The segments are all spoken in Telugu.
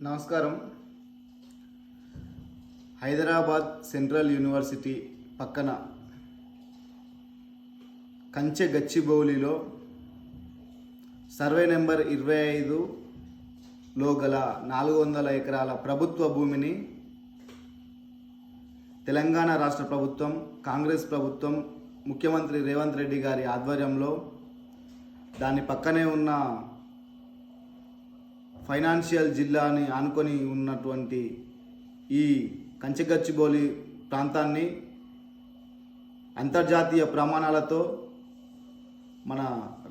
నమస్కారం. హైదరాబాద్ సెంట్రల్ యూనివర్సిటీ పక్కన కంచె గచ్చిబౌలిలో సర్వే నెంబర్ ఇరవై ఐదులో గల నాలుగు వందల ఎకరాల ప్రభుత్వ భూమిని తెలంగాణ రాష్ట్ర ప్రభుత్వం కాంగ్రెస్ ప్రభుత్వం ముఖ్యమంత్రి రేవంత్ రెడ్డి గారి ఆధ్వర్యంలో దాని పక్కనే ఉన్న ఫైనాన్షియల్ జిల్లాని ఆనుకొని ఉన్నటువంటి ఈ కంచెగచ్చిబౌలి ప్రాంతాన్ని అంతర్జాతీయ ప్రమాణాలతో మన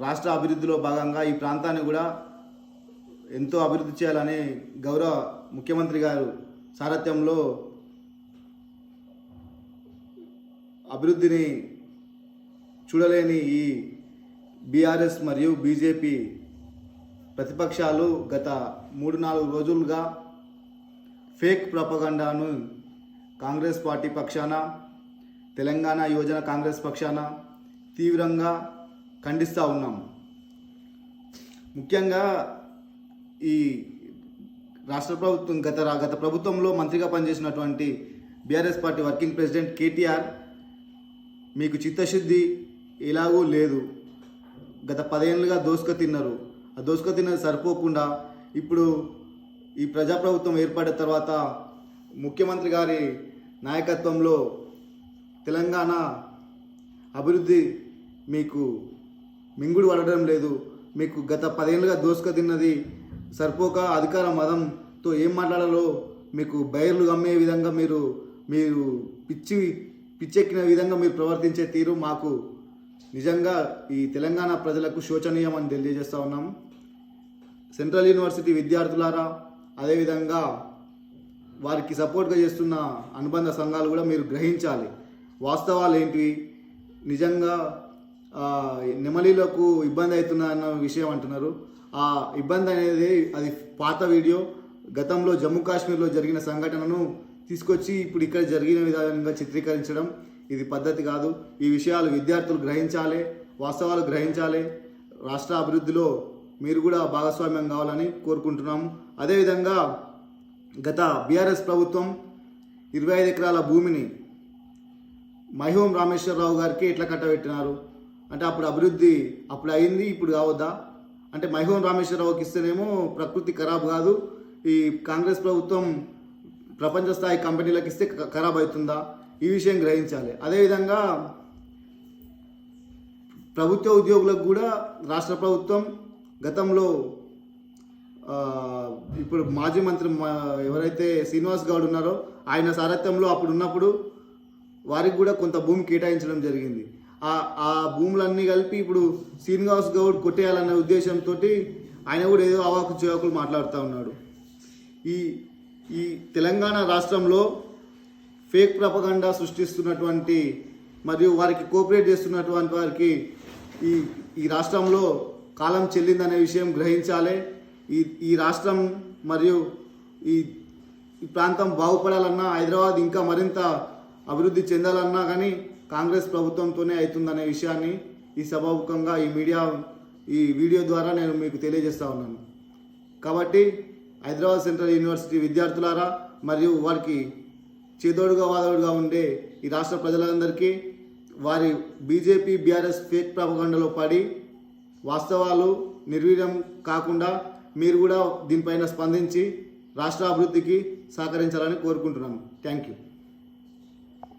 రాష్ట్ర అభివృద్ధిలో భాగంగా ఈ ప్రాంతాన్ని కూడా ఎంతో అభివృద్ధి చేయాలని గౌరవ ముఖ్యమంత్రి గారు సారథ్యంలో అభివృద్ధిని చూడలేని ఈ బీఆర్ఎస్ మరియు బీజేపీ ప్రతిపక్షాలు గత మూడు నాలుగు రోజులుగా ఫేక్ ప్రపగండాను కాంగ్రెస్ పార్టీ పక్షాన తెలంగాణ యువజన కాంగ్రెస్ పక్షాన తీవ్రంగా ఖండిస్తూ ఉన్నాం. ముఖ్యంగా ఈ రాష్ట్ర ప్రభుత్వం గత గత ప్రభుత్వంలో మంత్రిగా పనిచేసినటువంటి BRS party working president KTR మీకు చిత్తశుద్ధి ఎలాగూ లేదు. గత పదేళ్ళుగా దోసుక తిన్నారు. దోసుక తిన్నది సరిపోకుండా ఇప్పుడు ఈ ప్రజాప్రభుత్వం ఏర్పడిన తర్వాత ముఖ్యమంత్రి గారి నాయకత్వంలో తెలంగాణ అభివృద్ధి మీకు మింగుడు పడడం లేదు. మీకు గత పదేళ్ళుగా దోసుక తిన్నది సరిపోక అధికార మదంతో ఏం మాట్లాడాలో మీకు బయర్లు అమ్మే విధంగా మీరు మీరు పిచ్చి పిచ్చెక్కిన విధంగా మీరు ప్రవర్తించే తీరు మాకు నిజంగా ఈ తెలంగాణ ప్రజలకు శోచనీయం అని తెలియజేస్తా ఉన్నాం. సెంట్రల్ యూనివర్సిటీ విద్యార్థులారా అదేవిధంగా వారికి సపోర్ట్గా చేస్తున్న అనుబంధ సంఘాలు కూడా మీరు గ్రహించాలి. వాస్తవాలు ఏంటివి నిజంగా ఆ, నెమలీలకు ఇబ్బంది అవుతున్న అన్న విషయం అంటున్నారు. ఆ ఇబ్బంది అనేది అది పాత వీడియో గతంలో జమ్మూ కాశ్మీర్లో జరిగిన సంఘటనను తీసుకొచ్చి ఇప్పుడు ఇక్కడ జరిగిన విధంగా చిత్రీకరించడం ఇది పద్ధతి కాదు. ఈ విషయాలు విద్యార్థులు గ్రహించాలి వాస్తవాలు గ్రహించాలి. రాష్ట్ర అభివృద్ధిలో మీరు కూడా భాగస్వామ్యం కావాలని కోరుకుంటున్నాము. అదేవిధంగా గత బీఆర్ఎస్ ప్రభుత్వం ఇరవై ఐదు ఎకరాల భూమిని మైహోం రామేశ్వరరావు గారికి ఎట్లా కట్టబెట్టినారు? అంటే అప్పుడు అభివృద్ధి అప్పుడు అయింది ఇప్పుడు కావద్దా? అంటే మైహోం రామేశ్వరరావుకి ఇస్తేనేమో ప్రకృతి ఖరాబ్ కాదు. ఈ కాంగ్రెస్ ప్రభుత్వం ప్రపంచ స్థాయి కంపెనీలకు ఇస్తే ఖరాబ్ అవుతుందా? ఈ విషయం గ్రహించాలి. అదేవిధంగా ప్రభుత్వ ఉద్యోగులకు కూడా రాష్ట్ర ప్రభుత్వం గతంలో ఇప్పుడు మాజీ మంత్రి మా- ఎవరైతే శ్రీనివాస్ గౌడ్ ఉన్నారో ఆయన సారథ్యంలో అప్పుడు ఉన్నప్పుడు వారికి కూడా కొంత భూమి కేటాయించడం జరిగింది. ఆ భూములన్నీ కలిపి ఇప్పుడు శ్రీనివాస్ గౌడ్ కొట్టేయాలనే ఉద్దేశంతో ఆయన కూడా ఏదో అవాకు చివాకులు మాట్లాడుతూ ఉన్నాడు. ఈ ఈ తెలంగాణ రాష్ట్రంలో ఫేక్ ప్రపగండా సృష్టిస్తున్నటువంటి మరియు వారికి కోఆపరేట్ చేస్తున్నటువంటి వారికి ఈ ఈ రాష్ట్రంలో కాలం చెల్లిందనే విషయం గ్రహించాలి. ఈ ఈ రాష్ట్రం మరియు ఈ ఈ ప్రాంతం బాగుపడాలన్నా హైదరాబాద్ ఇంకా మరింత అభివృద్ధి చెందాలన్నా కానీ కాంగ్రెస్ ప్రభుత్వంతోనే అవుతుందనే విషయాన్ని ఈ సభాముఖంగా ఈ మీడియా ఈ వీడియో ద్వారా నేను మీకు తెలియజేస్తా ఉన్నాను. కాబట్టి హైదరాబాద్ సెంట్రల్ యూనివర్సిటీ విద్యార్థులారా మరియు వారికి చేదోడుగా వాదోడుగా ఉండే ఈ రాష్ట్ర ప్రజలందరికీ వారి బీజేపీ బీఆర్ఎస్ ఫేక్ ప్రాపగండలో పడి వాస్తవాలు నిర్వీర్యం కాకుండా మీరు కూడా దీనిపైన స్పందించి రాష్ట్ర అభివృద్ధికి సహకరించాలని కోరుకుంటున్నాను థ్యాంక్ యూ